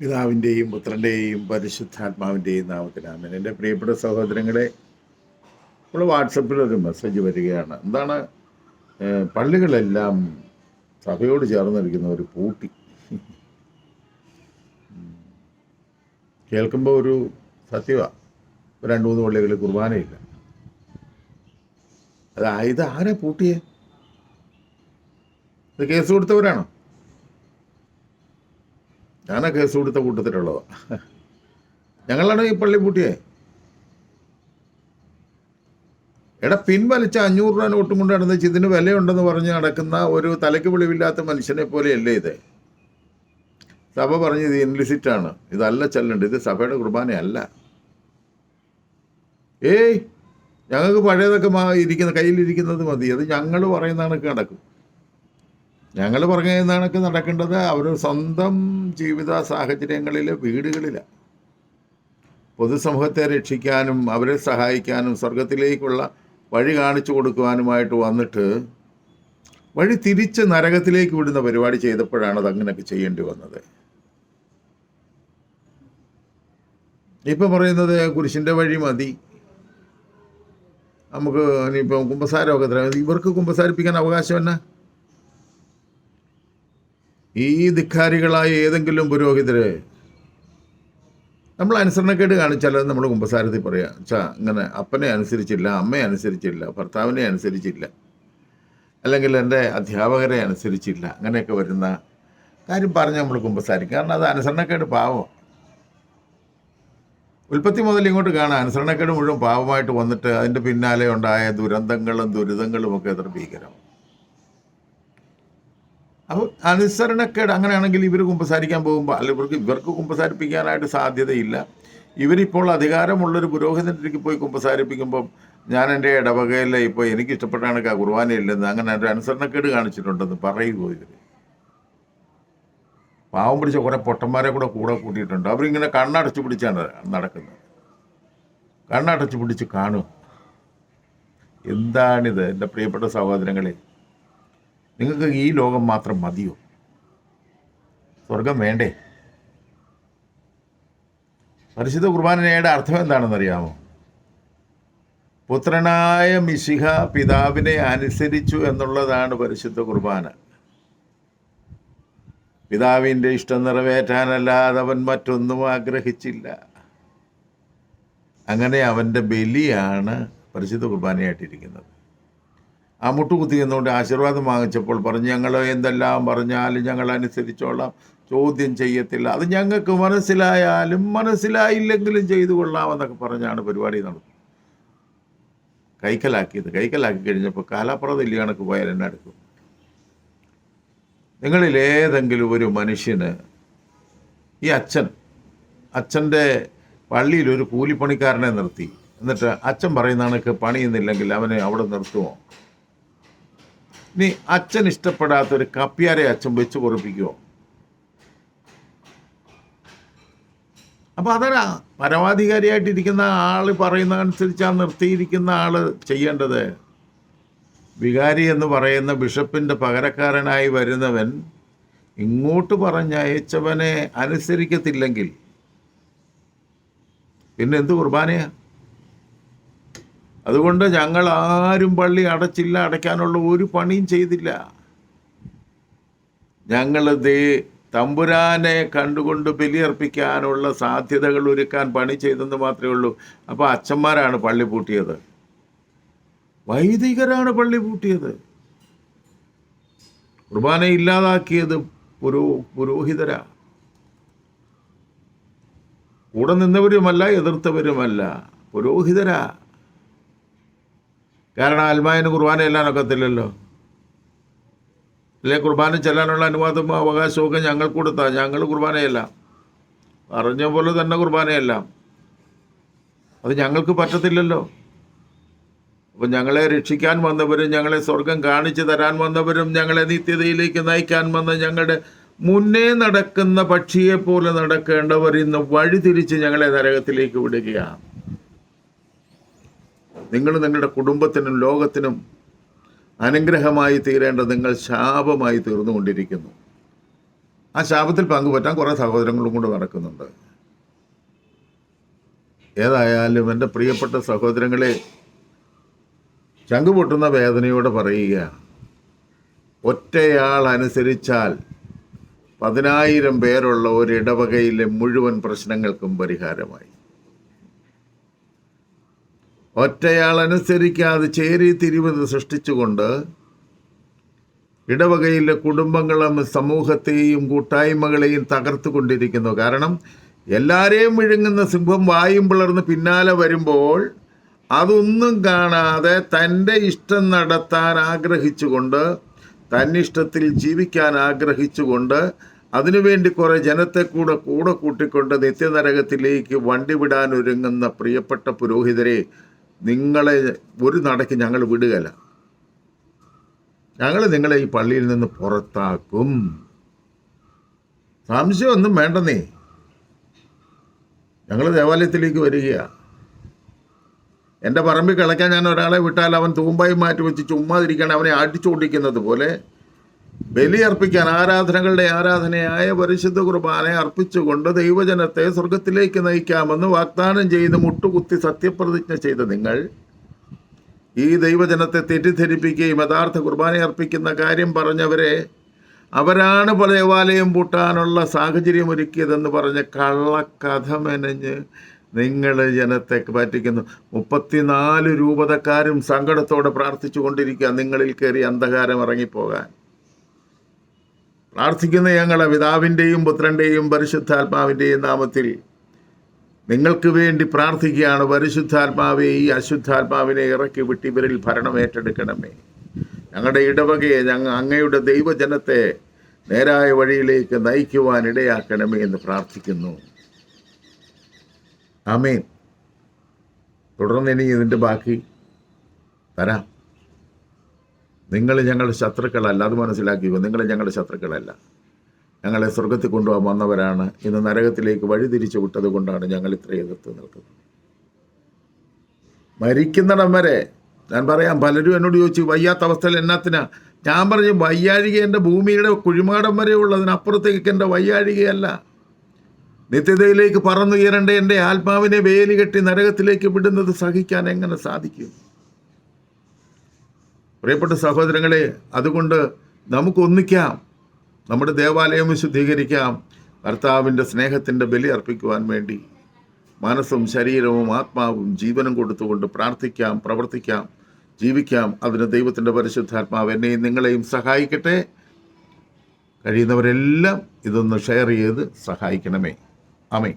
പിതാവിന്റെയും പുത്രന്റെയും പരിശുദ്ധാത്മാവിന്റെയും നാമത്തിനാമൻ എന്റെ പ്രിയപ്പെട്ട സഹോദരങ്ങളെ നമ്മൾ വാട്സപ്പിൽ ഒരു മെസ്സേജ് വരികയാണ്. എന്താണ് പള്ളികളെല്ലാം സഭയോട് ചേർന്നിരിക്കുന്ന ഒരു പൂട്ടി. കേൾക്കുമ്പോൾ ഒരു സത്യവ രണ്ട് മൂന്ന് പള്ളികളിൽ കുർബാനയില്ല. അതായത് ആരാ പൂട്ടിയേ? ഇത് കേസ് കൊടുത്തവരാണോ? ഞാനാ കേസ് കൊടുത്ത കൂട്ടത്തിലുള്ളത്. ഞങ്ങളാണ് ഈ പള്ളി പൂട്ടിയെ? എടാ പിൻവലിച്ച അഞ്ഞൂറ് രൂപ നോട്ടും കൊണ്ട് നടന്ന് ഇതിന് വിലയുണ്ടെന്ന് പറഞ്ഞ് നടക്കുന്ന ഒരു തലയ്ക്ക് വെളിവില്ലാത്ത മനുഷ്യനെ പോലെയല്ലേ ഇത്? സഭ പറഞ്ഞ് ഇത് ഇൻലിസിറ്റാണ്. ഇതല്ല ചെല്ലണ്ട്. ഇത് സഭയുടെ കുർബാനയല്ല ഏയ് ഞങ്ങൾക്ക് പഴയതൊക്കെ ഇരിക്കുന്ന കയ്യിലിരിക്കുന്നത് മതി. അത് ഞങ്ങൾ പറയുന്നതാണ് കണക്ക് ഞങ്ങൾ പറഞ്ഞു കണക്ക് നടക്കേണ്ടത് അവർ സ്വന്തം ജീവിത സാഹചര്യങ്ങളിൽ വീടുകളിലാണ് പൊതുസമൂഹത്തെ രക്ഷിക്കാനും അവരെ സഹായിക്കാനും സ്വർഗത്തിലേക്കുള്ള വഴി കാണിച്ചു കൊടുക്കുവാനുമായിട്ട് വന്നിട്ട് വഴി തിരിച്ച് നരകത്തിലേക്ക് വിടുന്ന പരിപാടി ചെയ്തപ്പോഴാണ് അത് അങ്ങനെയൊക്കെ ചെയ്യേണ്ടി വന്നത്. ഇപ്പം പറയുന്നത് കുരിശിന്റെ വഴി മതി. നമുക്ക് ഇനിയിപ്പം കുമ്പസാരമൊക്കെ തരാം. ഇവർക്ക് കുമ്പസാരിപ്പിക്കാൻ അവകാശം എന്നാ? ഈ ധിക്കാരികളായ ഏതെങ്കിലും പുരോഹിതരെ നമ്മൾ അനുസരണക്കേട് കാണിച്ചാൽ നമ്മൾ കുമ്പസാരത്തിൽ പറയാം ചാ ഇങ്ങനെ അപ്പനെ അനുസരിച്ചില്ല അമ്മയെ അനുസരിച്ചില്ല ഭർത്താവിനെ അനുസരിച്ചില്ല അല്ലെങ്കിൽ എന്റെ അധ്യാപകരെ അനുസരിച്ചില്ല അങ്ങനെയൊക്കെ വരുന്ന കാര്യം പറഞ്ഞ് നമ്മൾ കുമ്പസാരിക്കും. കാരണം അത് അനുസരണക്കേട് പാവം. ഉൽപ്പത്തി മുതൽ ഇങ്ങോട്ട് കാണാം. അനുസരണക്കേട് മുഴുവൻ പാവമായിട്ട് വന്നിട്ട് അതിന്റെ പിന്നാലെ ഉണ്ടായ ദുരന്തങ്ങളും ദുരിതങ്ങളും ഒക്കെ എത്ര ഭീകരം അപ്പോൾ അനുസരണക്കേട് അങ്ങനെയാണെങ്കിൽ ഇവർ കുമ്പസാരിക്കാൻ പോകുമ്പോൾ അല്ല ഇവർക്ക് ഇവർക്ക് കുമ്പസാരിപ്പിക്കാനായിട്ട് സാധ്യതയില്ല. ഇവരിപ്പോൾ അധികാരമുള്ളൊരു പുരോഹിതനിലേക്ക് പോയി കുമ്പസാരിപ്പിക്കുമ്പം ഞാൻ എന്റെ ഇടവകയിലെ ഇപ്പോൾ എനിക്ക് ഇഷ്ടപ്പെട്ടാണ് കുർബാനയില്ലെന്ന് അങ്ങനെ ഒരു അനുസരണക്കേട് കാണിച്ചിട്ടുണ്ടെന്ന് പറയുമോ ഇവർ പാവം പിടിച്ച കുറേ പൊട്ടന്മാരെ കൂടെ കൂടെ കൂട്ടിയിട്ടുണ്ട്. അവരിങ്ങനെ കണ്ണടച്ച് പിടിച്ചാണ് നടക്കുന്നത്. കണ്ണടച്ച് പിടിച്ച് കാണും. എന്താണിത് എന്റെ പ്രിയപ്പെട്ട സഹോദരങ്ങളെ? നിങ്ങൾക്ക് ഈ ലോകം മാത്രം മതിയോ? സ്വർഗം വേണ്ടേ? പരിശുദ്ധ കുർബാനയുടെ അർത്ഥം എന്താണെന്ന് അറിയാമോ പുത്രനായ മിശിഹ പിതാവിനെ അനുസരിച്ചു എന്നുള്ളതാണ് പരിശുദ്ധ കുർബാന. പിതാവിന്റെ ഇഷ്ടം നിറവേറ്റാനല്ലാതെ അവൻ മറ്റൊന്നും ആഗ്രഹിച്ചില്ല. അങ്ങനെ അവന്റെ ബലിയാണ് പരിശുദ്ധ കുർബാനയായിട്ടിരിക്കുന്നത്. ആ മുട്ടുകുത്തി എന്നുകൊണ്ട് ആശീർവാദം വാങ്ങിച്ചപ്പോൾ പറഞ്ഞു ഞങ്ങൾ എന്തെല്ലാം പറഞ്ഞാലും ഞങ്ങൾ അനുസരിച്ചോളാം ചോദ്യം ചെയ്യത്തില്ല. അത് ഞങ്ങൾക്ക് മനസ്സിലായാലും മനസ്സിലായില്ലെങ്കിലും ചെയ്തു കൊള്ളാമെന്നൊക്കെ പറഞ്ഞാണ് പരിപാടി നടത്തുന്നത് കൈക്കലാക്കിയത്. കൈക്കലാക്കി കഴിഞ്ഞപ്പോൾ കാലാപ്രതല്ലി കണക്ക് പോയാൽ എന്നെ എടുക്കും? നിങ്ങളിൽ ഏതെങ്കിലും ഒരു മനുഷ്യന് ഈ അച്ഛൻ അച്ഛന്റെ പള്ളിയിൽ ഒരു കൂലിപ്പണിക്കാരനെ നിർത്തി. എന്നിട്ട് അച്ഛൻ പറയുന്ന കണക്ക് പണിയുന്നില്ലെങ്കിൽ അവനെ അവിടെ നിർത്തുമോ ഇനി അച്ഛൻ ഇഷ്ടപ്പെടാത്ത ഒരു കപ്പ്യാരെ അച്ഛൻ വെച്ച് കുറപ്പിക്കുമോ അപ്പൊ അതൊരാ? പരമാധികാരിയായിട്ടിരിക്കുന്ന ആൾ പറയുന്ന അനുസരിച്ചാണ് നിർത്തിയിരിക്കുന്ന ആൾ ചെയ്യേണ്ടത്? വികാരി എന്ന് പറയുന്ന ബിഷപ്പിന്റെ പകരക്കാരനായി വരുന്നവൻ ഇങ്ങോട്ട് പറഞ്ഞയച്ചവനെ അനുസരിക്കത്തില്ലെങ്കിൽ പിന്നെ എന്ത് കുർബാനയാ? അതുകൊണ്ട് ഞങ്ങൾ ആരും പള്ളി അടച്ചില്ല അടയ്ക്കാനുള്ള ഒരു പണിയും ചെയ്തില്ല. ഞങ്ങൾ ദേ തമ്പുരാനെ കണ്ടുകൊണ്ട് ബലിയർപ്പിക്കാനുള്ള സാധ്യതകൾ ഒരുക്കാൻ പണി ചെയ്തെന്ന് മാത്രമേ ഉള്ളൂ. അപ്പോൾ അച്ഛന്മാരാണ് പള്ളി പൂട്ടിയത്. വൈദികരാണ് പള്ളി പൂട്ടിയത്. കുർബാന ഇല്ലാതാക്കിയത് പുരോ പുരോഹിതരാ. കൂടെ നിന്നവരുമല്ല എതിർത്തവരുമല്ല പുരോഹിതരാ. കാരണം ആത്മാവിന് കുർബാന ചെല്ലാൻ ഒക്കത്തില്ലല്ലോ. അല്ലെ? കുർബാന ചെല്ലാനുള്ള അനുവാദവും അവകാശമൊക്കെ ഞങ്ങൾ കൊടുത്താ. ഞങ്ങൾ കുർബാനയല്ല അറിഞ്ഞ പോലെ തന്നെ കുർബാനയല്ല അത് ഞങ്ങൾക്ക് പറ്റത്തില്ലല്ലോ. അപ്പം ഞങ്ങളെ രക്ഷിക്കാൻ വന്നവരും ഞങ്ങളെ സ്വർഗം കാണിച്ചു തരാൻ വന്നവരും ഞങ്ങളെ നിത്യതയിലേക്ക് നയിക്കാൻ വന്ന ഞങ്ങളുടെ മുന്നേ നടക്കുന്ന പക്ഷിയെപ്പോലെ നടക്കേണ്ടവർ ഇന്ന് വഴിതിരിച്ച് ഞങ്ങളെ നരകത്തിലേക്ക് വിടുകയാണ്. നിങ്ങൾ നിങ്ങളുടെ കുടുംബത്തിനും ലോകത്തിനും അനുഗ്രഹമായി തീരേണ്ട നിങ്ങൾ ശാപമായി തീർന്നുകൊണ്ടിരിക്കുന്നു. ആ ശാപത്തിൽ പങ്കുപറ്റാൻ കുറേ സഹോദരങ്ങളും കൂടെ നടക്കുന്നുണ്ട്. ഏതായാലും എന്റെ പ്രിയപ്പെട്ട സഹോദരങ്ങളെ ചങ്കുപൊട്ടുന്ന വേദനയോടെ പറയുക ഒറ്റയാൾ അനുസരിച്ചാൽ പതിനായിരം പേരുള്ള ഒരു ഇടവകയിലെ മുഴുവൻ പ്രശ്നങ്ങൾക്കും പരിഹാരമായി. ഒറ്റയാൾ അനുസരിക്കാതെ ചേരി തിരിവത് സൃഷ്ടിച്ചുകൊണ്ട് ഇടവകയിലെ കുടുംബങ്ങളും സമൂഹത്തെയും കൂട്ടായ്മകളെയും തകർത്തുകൊണ്ടിരിക്കുന്നു. കാരണം എല്ലാവരെയും വിഴുങ്ങുന്ന സിംഹം വായും പിളർന്ന് പിന്നാലെ വരുമ്പോൾ അതൊന്നും കാണാതെ തന്റെ ഇഷ്ടം നടത്താൻ ആഗ്രഹിച്ചുകൊണ്ട് തന്നിഷ്ടത്തിൽ ജീവിക്കാൻ ആഗ്രഹിച്ചുകൊണ്ട് അതിനുവേണ്ടി കുറേ ജനത്തെ കൂടെ കൂടെ കൂട്ടിക്കൊണ്ട് നിത്യനരകത്തിലേക്ക് വണ്ടി വിടാൻ ഒരുങ്ങുന്ന പ്രിയപ്പെട്ട പുരോഹിതരെ നിങ്ങളെ ഒരു നടക്ക് ഞങ്ങൾ വിടുകയില്ല. ഞങ്ങൾ നിങ്ങളെ ഈ പള്ളിയിൽ നിന്ന് പുറത്താക്കും. സംശയമൊന്നും വേണ്ടെന്നേ. ഞങ്ങൾ ദേവാലയത്തിലേക്ക് വരികയാണ് എന്റെ പറമ്പിൽ കിളയ്ക്കാൻ ഞാൻ ഒരാളെ വിട്ടാൽ അവൻ തൂമ്പായി മാറ്റി വെച്ച് ചുമ്മാതിരിക്കാൻ അവനെ അടിച്ചുകൊണ്ടിരിക്കുന്നത് പോലെ ബലിയർപ്പിക്കാൻ ആരാധനകളുടെ ആരാധനയായ പരിശുദ്ധ കുർബാനെ അർപ്പിച്ചുകൊണ്ട് ദൈവജനത്തെ സ്വർഗത്തിലേക്ക് നയിക്കാമെന്ന് വാഗ്ദാനം ചെയ്ത് മുട്ടുകുത്തി സത്യപ്രതിജ്ഞ ചെയ്ത നിങ്ങൾ ഈ ദൈവജനത്തെ തെറ്റിദ്ധരിപ്പിക്കുകയും യഥാർത്ഥ കുർബാന അർപ്പിക്കുന്ന കാര്യം പറഞ്ഞവരെ അവരാണ് ദേവാലയം പൂട്ടാനുള്ള സാഹചര്യം ഒരുക്കിയതെന്ന് പറഞ്ഞ് കള്ളക്കഥ മെനഞ്ഞ് നിങ്ങൾ ജനത്തെ പറ്റിക്കുന്നു. മുപ്പത്തിനാല് രൂപതക്കാരും സങ്കടത്തോടെ പ്രാർത്ഥിച്ചു കൊണ്ടിരിക്കുക നിങ്ങളിൽ കയറി അന്ധകാരം ഇറങ്ങിപ്പോകാൻ പ്രാർത്ഥിക്കുന്ന ഞങ്ങളെ പിതാവിന്റെയും പുത്രന്റെയും പരിശുദ്ധാത്മാവിന്റെയും നാമത്തിൽ നിങ്ങൾക്ക് വേണ്ടി പ്രാർത്ഥിക്കുകയാണ്. പരിശുദ്ധാത്മാവെ ഈ അശുദ്ധാത്മാവിനെ ഇറക്കി വിട്ട് ഇവരിൽ ഭരണം ഏറ്റെടുക്കണമേ. ഞങ്ങളുടെ ഇടവകയെ ഞങ്ങൾ അങ്ങയുടെ ദൈവജനത്തെ നേരായ വഴിയിലേക്ക് നയിക്കുവാൻ ഇടയാക്കണമേ എന്ന് പ്രാർത്ഥിക്കുന്നു. ആമേൻ. തുടർന്ന് ഇനി ഇതിന്റെ ബാക്കി തരാം നിങ്ങൾ ഞങ്ങളുടെ ശത്രുക്കളല്ല അത് മനസ്സിലാക്കിയോ നിങ്ങൾ ഞങ്ങളുടെ ശത്രുക്കളല്ല. ഞങ്ങളെ സ്വർഗത്തിൽ കൊണ്ടുപോകാൻ വന്നവരാണ്. ഇന്ന് നരകത്തിലേക്ക് വഴിതിരിച്ചു വിട്ടത് കൊണ്ടാണ് ഞങ്ങൾ ഇത്ര എതിർത്ത് നിൽക്കുന്നത്. മരിക്കുന്നിടം വരെ ഞാൻ പറയാം പലരും എന്നോട് ചോദിച്ചു വയ്യാത്ത അവസ്ഥയിൽ എന്നാത്തിനാ? ഞാൻ പറഞ്ഞു വയ്യാഴിക എന്റെ ഭൂമിയുടെ കുഴിമാടം വരെ ഉള്ളതിനപ്പുറത്തേക്ക് എന്റെ വയ്യാഴികയല്ല. നിത്യതയിലേക്ക് പറന്നുയരേണ്ട എന്റെ ആത്മാവിനെ വേലി കെട്ടി നരകത്തിലേക്ക് വിടുന്നത് സഹിക്കാൻ എങ്ങനെ സാധിക്കും? പ്രിയപ്പെട്ട സഹോദരങ്ങളെ അതുകൊണ്ട് നമുക്ക് ഒന്നിക്കാം നമ്മുടെ ദേവാലയം വിശുദ്ധീകരിക്കാം. കർത്താവിന്റെ സ്നേഹത്തിന്റെ ബലി അർപ്പിക്കുവാൻ വേണ്ടി മനസ്സും ശരീരവും ആത്മാവും ജീവനും കൊടുത്തുകൊണ്ട് പ്രാർത്ഥിക്കാം പ്രവർത്തിക്കാം ജീവിക്കാം. അതിന് ദൈവത്തിന്റെ പരിശുദ്ധാത്മാവ് എന്നെയും നിങ്ങളെയും സഹായിക്കട്ടെ. കഴിയുന്നവരെല്ലാം ഇതൊന്ന് ഷെയർ ചെയ്ത് സഹായിക്കണമേ. ആമേ